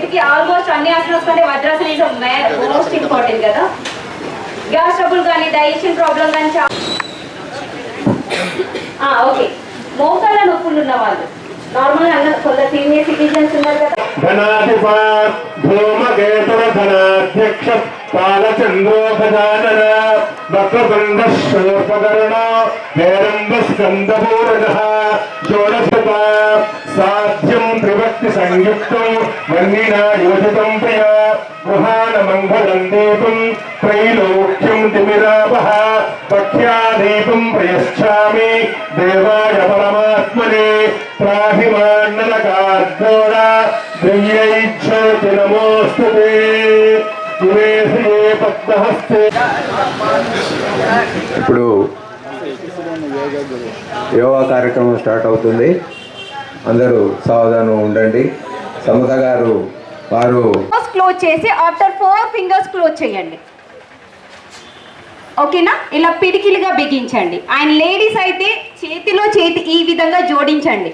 వ్యక్తికి ఆల్మోస్ట్ అన్ని ఆసనాస్ కంటే వజ్రాసన ఈజ్ మోస్ట్ ఇంపార్టెంట్ కదా. గ్యాస్ ట్రబుల్ కానీ డైజెషన్ ప్రాబ్లం కానీ చా ఓకే మోకాళ్ళ నొప్పులు ఉన్న వాళ్ళు. నార్మల్ అన్న కొంత సీనియర్ సిటిజన్స్ ఉన్నారు కదా. ధనాధిపా ధూమకేతుర ధనాధ్యక్ష స్కందపూరణ షోడశత సాధ్యం త్రివక్తి సంయుక్తం వర్ణినా యోజితం ప్రియ గృహాన మంగళం దీపం త్రైలోక్యం తిమిరాపహ పక్ష్యాదీపం ప్రయశ్చామి దేవాయ పరమాత్మనే త్రాహిమాన్నలకార్దోడ దివ్యై ఇప్పుడు యోగా కార్యక్రమం స్టార్ట్ అవుతుంది. అందరూ సావధానం ఉండండి. సమత గారు వారు క్లోజ్ చేసి ఆఫ్టర్ ఫోర్ ఫింగర్స్ క్లోజ్ చేయండి. ఓకేనా? ఇలా పిడికిలుగా బిగించండి. అండ్ లేడీస్ అయితే చేతిలో చేతి ఈ విధంగా జోడించండి.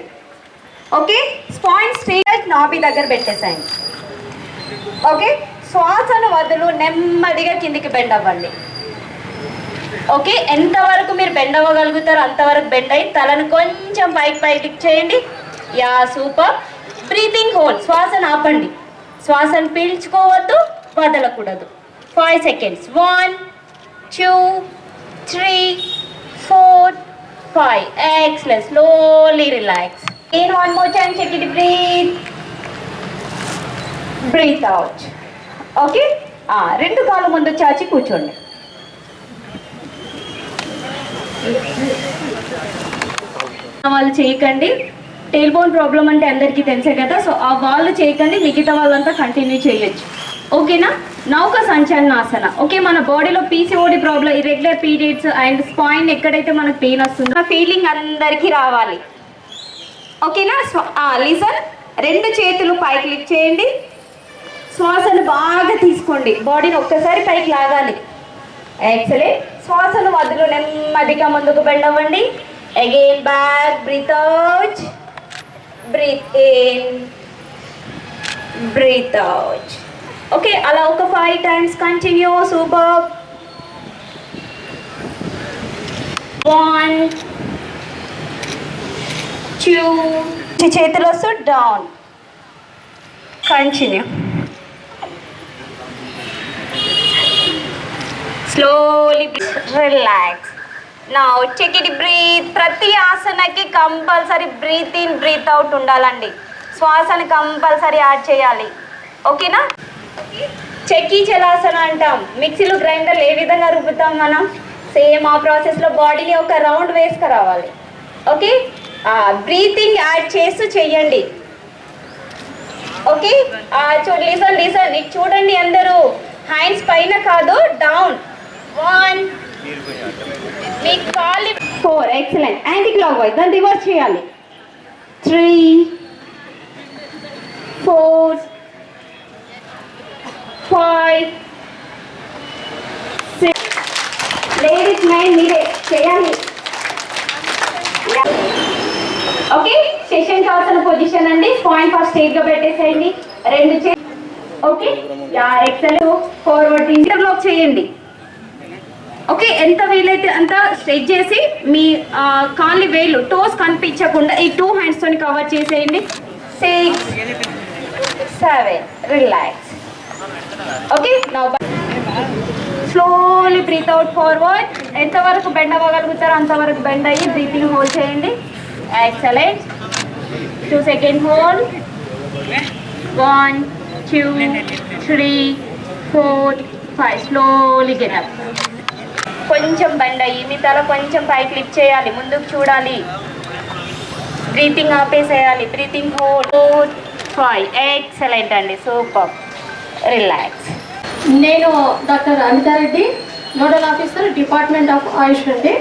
ఓకే? స్పాయింట్ స్ట్రేట్ నాభి దగ్గర పెట్టేసాయండి. ఓకే? శ్వాసను వదులు నెమ్మదిగా కిందికి బెండ్ అవ్వండి. ఓకే? ఎంతవరకు మీరు బెండ్ అవ్వగలుగుతారో అంతవరకు బెండ్ అయ్యి తలను కొంచెం పైకి పైకి చేయండి. Yeah super. Breathing hold. శ్వాసను ఆపండి. శ్వాసను పీల్చుకోవద్దు వదలకూడదు. Five seconds. One two three four five. Exhale slowly relax. In one more time check it breathe. Breathe out. Okay? రెండు కాళ్ళు ముందు చాచి కూర్చోండి. వాళ్ళు చేయకండి. టైల్ బోన్ ప్రాబ్లం అంటే అందరికీ తెలుసే కదా సో ఆ వాళ్ళు చేయకండి మిగతా వాళ్ళంతా కంటిన్యూ చేయొచ్చు. ఓకేనా? నౌక సంచలనాసన. ఓకే మన బాడీలో PCOD problem irregular periods and స్పాయిన్ ఎక్కడైతే మనకు పెయిన్ వస్తుందో ఫీలింగ్ అందరికీ రావాలి. ఓకేనా? లిజన్ రెండు చేతులు పైకి లిఫ్ట్ చేయండి. శ్వాసను బాగా తీసుకోండి. బాడీని ఒక్కసారి పైకి లాగాలి. ఎక్సలెంట్ శ్వాసను మధ్యలో నెమ్మదిగా ముందుకు వెళ్ళవండి. అవ్వండి again back breathe out breathe in breathe out okay అలా ఒక five times continue super one two చేతులు వస్తూ డౌన్ కంటిన్యూ స్లోలీ రిలాక్స్ నా వచ్చేకి బ్రీత్ ప్రతి ఆసనకి compulsory breathe in breathe out ఉండాలండి. శ్వాసని కంపల్సరీ యాడ్ చేయాలి. ఓకేనా? చెక్కీ చలాసన అంటాం. మిక్సీలో గ్రైండర్లు ఏ విధంగా రుబ్బుతాం మనం? సేమ్ ఆ ప్రాసెస్లో బాడీని ఒక రౌండ్ వేసుకురావాలి ఓకే బ్రీతింగ్ యాడ్ చేస్తూ చెయ్యండి. ఓకే చూడు లిసన్ లిసన్. ఇటు చూడండి అందరూ. హ్యాండ్స్ పైన కాదు డౌన్ వన్ మీ కాలి four excellent anti clock wise దాన్ని రివర్స్ చేయాలి three four five six ladies mind మీరే చేయాలి ఓకే సెషన్ కావాల్సిన పొజిషన్ అండి. పాయింట్ ఫస్ట్ స్టేట్గా పెట్టేసేయండి. రెండు చే okay yeah exhale forward interlock చేయండి. ఓకే ఎంత వీలైతే అంత స్ట్రెచ్ చేసి మీ కాళ్ళు వేలు టోస్ కనిపించకుండా ఈ టూ హ్యాండ్స్ తోని కవర్ చేసేయండి. Six seven relax okay slowly breathe out forward ఎంతవరకు బెండ్ అవ్వగలుగుతారో అంతవరకు బెండ్ అయ్యి బ్రీతింగ్ హోల్డ్ చేయండి. Excellent two second hold one two three four five slowly get up కొంచెం బెండ్ అయ్యి మీ తల కొంచెం పైకి లిఫ్ట్ చేయాలి. ముందుకు చూడాలి. Breathing ఆపేసేయాలి. Breathing hold four five excellent అండి. సూపర్ రిలాక్స్ నేను doctor Anitha Reddy nodal officer department of AYUSH అండి.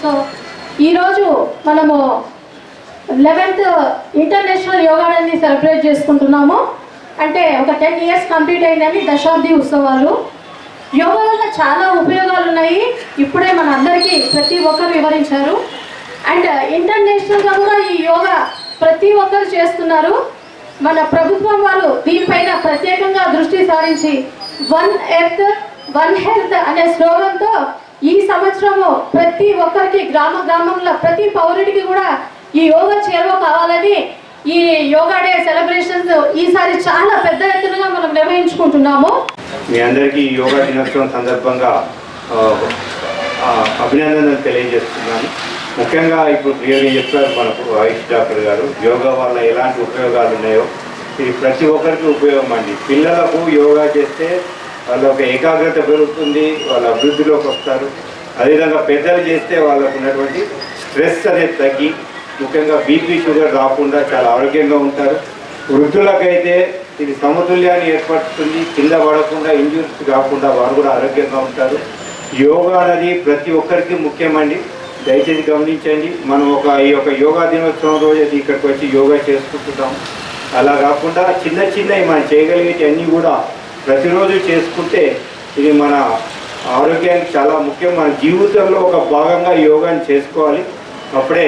సో ఈరోజు మనము లెవెన్త్ ఇంటర్నేషనల్ యోగా డేని సెలబ్రేట్ చేసుకుంటున్నాము. అంటే ఒక టెన్ ఇయర్స్ కంప్లీట్ అయిందని దశాబ్ది ఉత్సవాలు. యోగా వల్ల చాలా ఉపయోగాలు ఉన్నాయి ఇప్పుడే మన అందరికీ ప్రతి ఒక్కరు వివరించారు. అండ్ ఇంటర్నేషనల్గా కూడా ఈ యోగా ప్రతి ఒక్కరు చేస్తున్నారు. మన ప్రభుత్వం వారు దీనిపైన ప్రత్యేకంగా దృష్టి సారించి వన్ ఎర్త్ వన్ హెల్త్ అనే స్లోగన్తో ఈ సంవత్సరము ప్రతి ఒక్కరికి గ్రామ గ్రామంలో ప్రతి పౌరుడికి కూడా ఈ యోగా చేరువ కావాలని ఈ యోగా డే సెలబ్రేషన్స్ ఈసారి చాలా పెద్ద ఎత్తునగా మనం నిర్వహించుకుంటున్నాము. మీ అందరికీ యోగా దినోత్సవం సందర్భంగా అభినందనలు తెలియజేస్తున్నాను. ముఖ్యంగా ఇప్పుడు క్లియర్గా చెప్పారు మనకు ఆయుష్ డాక్టర్ గారు యోగా వల్ల ఎలాంటి ఉపయోగాలు ఉన్నాయో. ఇది ప్రతి ఒక్కరికి ఉపయోగం అండి. పిల్లలకు యోగా చేస్తే వాళ్ళ ఒక ఏకాగ్రత పెరుగుతుంది వాళ్ళ అభివృద్ధిలోకి వస్తారు. అదేవిధంగా పెద్దలు చేస్తే వాళ్ళకు ఉన్నటువంటి స్ట్రెస్ అనేది తగ్గి ముఖ్యంగా బీపీ షుగర్ రాకుండా చాలా ఆరోగ్యంగా ఉంటారు. వృద్ధులకైతే ఇది సమతుల్యాన్ని ఏర్పడుతుంది కింద పడకుండా ఇంజూరీస్ కాకుండా వారు కూడా ఆరోగ్యంగా ఉంటారు. యోగా అనేది ప్రతి ఒక్కరికి ముఖ్యమండి. దయచేసి గమనించండి. మనం ఒక ఈ యొక్క యోగా దినోత్సవం రోజు ఇక్కడికి వచ్చి యోగా చేసుకుంటున్నాం అలా కాకుండా చిన్న చిన్నవి మనం చేయగలిగేటి అన్నీ కూడా ప్రతిరోజు చేసుకుంటే ఇది మన ఆరోగ్యానికి చాలా ముఖ్యం. మన జీవితంలో ఒక భాగంగా యోగాని చేసుకోవాలి. అప్పుడే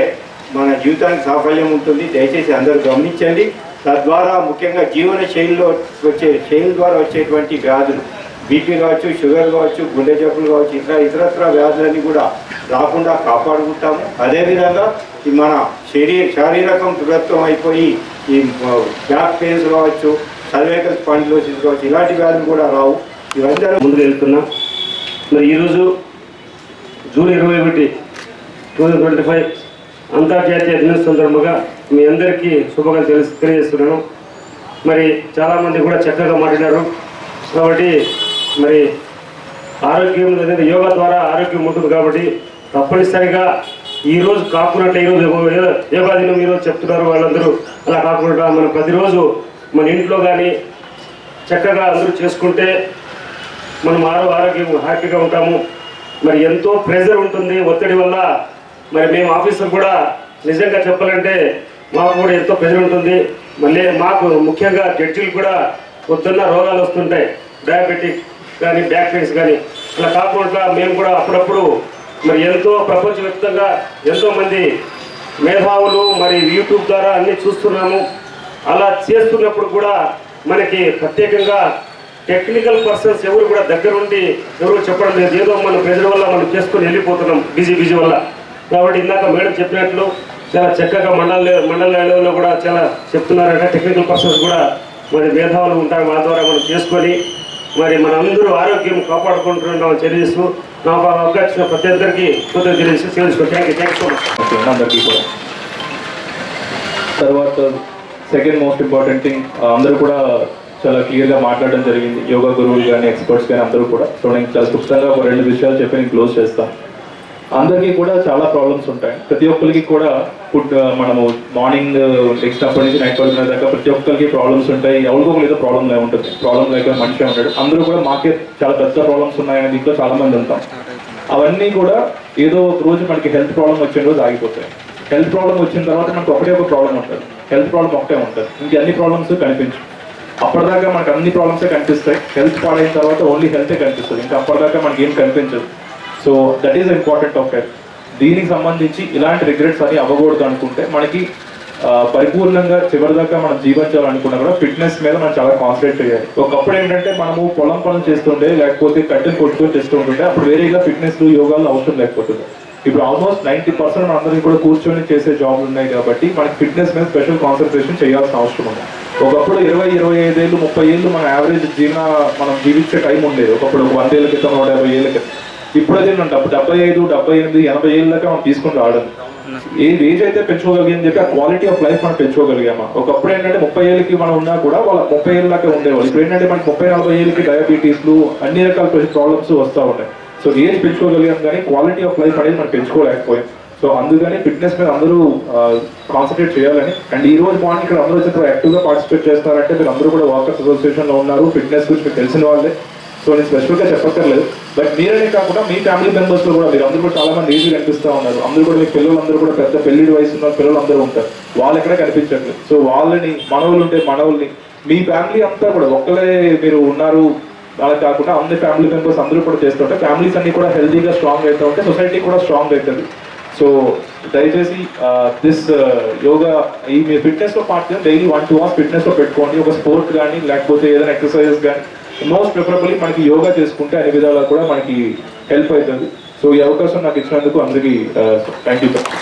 మన జీవితానికి సాఫల్యం ఉంటుంది. దయచేసి అందరూ గమనించండి. తద్వారా ముఖ్యంగా జీవన శైలిలో వచ్చే శైలి ద్వారా వచ్చేటువంటి వ్యాధులు బీపీ కావచ్చు షుగర్ కావచ్చు గుండె జబ్బులు కావచ్చు ఇతర ఇతరత్ర వ్యాధులన్నీ కూడా రాకుండా కాపాడుకుంటాము. అదేవిధంగా ఈ మన శరీర శారీరకం దృఢత్వం అయిపోయి ఈ బ్యాక్ పెయిన్స్ కావచ్చు సర్వైకల్ స్పాండిలోసిస్ కావచ్చు ఇలాంటి వ్యాధులు కూడా రావు. ఇవందరూ ముందుకు వెళ్తున్నాం. మరి ఈరోజు జూన్ ఇరవై ఒకటి టూ థౌజండ్ ట్వంటీ ఫైవ్ అంతర్జాతీయ దినోత్సవం సందర్భంగా మీ అందరికీ శుభాకాంక్షలు తెలుసు తెలియజేస్తున్నాను. మరి చాలామంది కూడా చక్కగా మాట్లాడారు. కాబట్టి మరి ఆరోగ్యం అనేది యోగా ద్వారా ఆరోగ్యం ఉంటుంది కాబట్టి తప్పనిసరిగా ఈరోజు కాకుండా ఈరోజు యోగా దినం ఈరోజు చెప్తున్నారు వాళ్ళందరూ. అలా కాకుండా మనం ప్రతిరోజు మన ఇంట్లో కానీ చక్కగా అందరూ చేసుకుంటే మనం ఆరో ఆరోగ్యం హ్యాపీగా ఉంటాము. మరి ఎంతో ప్రెజర్ ఉంటుంది. ఒత్తిడి వల్ల మరి మేము ఆఫీసర్ కూడా నిజంగా చెప్పాలంటే మాకు కూడా ఎంతో ప్రెజర్ ఉంటుంది. మళ్ళీ మాకు ముఖ్యంగా జడ్జీలు కూడా పొద్దున్న రోగాలు వస్తుంటాయి. డయాబెటిక్ కానీ బ్యాక్ పెయిన్స్ కానీ. అలా కాకుండా మేము కూడా అప్పుడప్పుడు మరి ఎంతో ప్రపంచవ్యాప్తంగా ఎంతో మంది మేధావులు మరి యూట్యూబ్ ద్వారా అన్ని చూస్తున్నాము. అలా చేస్తున్నప్పుడు కూడా మనకి ప్రత్యేకంగా టెక్నికల్ పర్సన్స్ ఎవరు కూడా దగ్గరుండి ఎవరు చెప్పడం లేదు. ఏదో మనం ప్రజల వల్ల మనం చేసుకొని వెళ్ళిపోతున్నాం. బిజీ బిజీ వల్ల. కాబట్టి ఇందాక మేడం చెప్పినట్లు చాలా చక్కగా మండల మండల లెవెల్లో కూడా చాలా చెప్తున్నారట. టెక్నికల్ పర్సన్స్ కూడా మరి మేధావులు ఉంటారు మా ద్వారా మనం చేసుకొని మరి మన అందరూ ఆరోగ్యం కాపాడుకుంటున్నాం తెలియజేస్తూ నాకు అవకాశం ప్రతి ఒక్కరికి కృతజ్ఞతలు తెలియజేసి తెలుసుకో thank you thank you so much అందరికీ కూడా తర్వాత సెకండ్ మోస్ట్ ఇంపార్టెంట్ థింగ్ అందరూ కూడా చాలా క్లియర్గా మాట్లాడడం జరిగింది. యోగా గురువులు కానీ ఎక్స్పర్ట్స్ కానీ అందరూ కూడా. సో నేను చాలా క్లుప్తంగా ఒక రెండు విషయాలు చెప్పి నేను క్లోజ్ చేస్తాను. అందరికీ కూడా చాలా ప్రాబ్లమ్స్ ఉంటాయి. ప్రతి ఒక్కరికి కూడా ఫుడ్ మనము మార్నింగ్ లేచినప్పటి నుంచి నైట్ పడుకునే దాకా ప్రతి ఒక్కరికి ప్రాబ్లమ్స్ ఉంటాయి. ఎవరికో ఏదో ప్రాబ్లం ఉంటుంది. ప్రాబ్లం లేక మనిషి ఉంటాడు అందరూ కూడా మాకే చాలా పెద్ద ప్రాబ్లమ్స్ ఉన్నాయని దీంట్లో చాలా మంది ఉంటాం. అవన్నీ కూడా ఏదో ఒక రోజు మనకి హెల్త్ ప్రాబ్లం వచ్చిన రోజు ఆగిపోతాయి. హెల్త్ ప్రాబ్లం వచ్చిన తర్వాత మనకు ఒకటే ఒక ప్రాబ్లం ఉంటుంది. హెల్త్ ప్రాబ్లం ఒకటే ఉంటుంది. ఇంక అన్ని ప్రాబ్లమ్స్ కనిపించు అప్పటిదాకా మనకు అన్ని ప్రాబ్లమ్సే కనిపిస్తాయి. హెల్త్ పాడైన తర్వాత ఓన్లీ హెల్తే కనిపిస్తుంది. ఇంకా అప్పటిదాకా మనకి ఏం కనిపించదు. So that is important of దీనికి సంబంధించి ఇలాంటి రిగ్రెట్స్ అని అవ్వకూడదు అనుకుంటే మనకి పరిపూర్ణంగా చివరిదాకా మనం జీవించాలనుకున్నా కూడా ఫిట్నెస్ మీద మనం చాలా కాన్సన్ట్రేట్ చేయాలి. ఒకప్పుడు ఏంటంటే మనము పొలం పనులు చేస్తుంటే లేకపోతే కట్టెలు కొట్టుకొని చేస్తుంటుంటే అప్పుడు వేరేగా ఫిట్నెస్ యోగాలు అవసరం లేకపోతుంది ఇప్పుడు ఆల్మోస్ట్ నైంటీ పర్సెంట్ మనందరికీ కూడా కూర్చొని చేసే జాబ్లు ఉన్నాయి కాబట్టి మనకి ఫిట్నెస్ మీద స్పెషల్ కాన్సన్ట్రేషన్ చేయాల్సిన అవసరం ఉంది. ఒకప్పుడు ఇరవై ఇరవై ఐదేళ్ళు ముప్పై ఏళ్ళు మన యావరేజ్ జీవన మనం జీవించే టైం ఉండేది. ఒకప్పుడు వంద ఏళ్ళ క్రితం నూట యాభై ఏళ్ళ క్రితం. ఇప్పుడు అదే డెబ్బై డెబ్బై ఐదు డెబ్బై ఎనిమిది ఎనభై ఏళ్ళ దాకా మనం తీసుకుని రావడం ఏ ఏజ్ అయితే పెంచుకోగలిగామని చెప్పి ఆ క్వాలిటీ ఆఫ్ లైఫ్ మనం పెంచుకోగలిగామా? ఒకప్పుడు ఏంటంటే ముప్పై ఏళ్ళకి మనం ఉన్నా కూడా వాళ్ళ ముప్పై ఏళ్ళ దాకా ఉండేవాళ్ళు. ఇప్పుడు ఏంటంటే మనకి ముప్పై నలభై ఏళ్ళకి డయాబెటీస్లు అన్ని రకాల ప్రాబ్లమ్స్ వస్తూ ఉంటాయి సో ఏజ్ పెంచుకోగలిగాం కానీ క్వాలిటీ ఆఫ్ లైఫ్ అనేది మనం పెంచుకోలేకపోయాం. సో అందుకని ఫిట్నెస్ మీద అందరూ కాన్సన్ట్రేట్ చేయాలని. అండ్ ఈ రోజు మార్నింగ్ ఇక్కడ అందరూ వచ్చి యాక్టివ్గా పార్టిసిపేట్ చేస్తారంటే మీరు అందరూ కూడా వర్కర్స్ అసోసియేషన్లో ఉన్నారు. ఫిట్నెస్ గురించి మీకు తెలిసిన వాళ్ళే. సో నేను స్పెషల్గా చెప్పక్కర్లేదు. బట్ మీరనే కాకుండా మీ ఫ్యామిలీ మెంబర్స్లో కూడా మీరు అందరూ కూడా చాలా మంది ఈజీగా కనిపిస్తూ ఉన్నారు. అందరూ కూడా మీ పిల్లలందరూ కూడా పెద్ద పెళ్ళి వయసు ఉన్న పిల్లలు అందరూ ఉంటారు. వాళ్ళు ఎక్కడ కనిపించట్లేదు. సో వాళ్ళని మనవులు ఉంటే మనవుల్ని మీ ఫ్యామిలీ అంతా కూడా ఒక్కలే మీరు ఉన్నారు అలా కాకుండా అన్ని ఫ్యామిలీ మెంబర్స్ అందరూ కూడా చేస్తుంటే ఫ్యామిలీస్ అన్ని కూడా హెల్తీగా స్ట్రాంగ్ అవుతూ ఉంటే సొసైటీ కూడా స్ట్రాంగ్ అవుతుంది. సో దయచేసి దిస్ యోగా ఈ మీ ఫిట్నెస్లో part daily one two hours ఫిట్నెస్లో పెట్టుకోండి. ఒక స్పోర్ట్ కానీ లేకపోతే ఏదైనా ఎక్సర్సైజెస్ కానీ మోస్ట్ ప్రిఫరబుల్లీ మనకి యోగా చేసుకుంటే అన్ని విధాలా కూడా మనకి హెల్ప్ అవుతుంది. సో ఈ అవకాశం నాకు ఇచ్చినందుకు అందరికీ థ్యాంక్ యూ సార్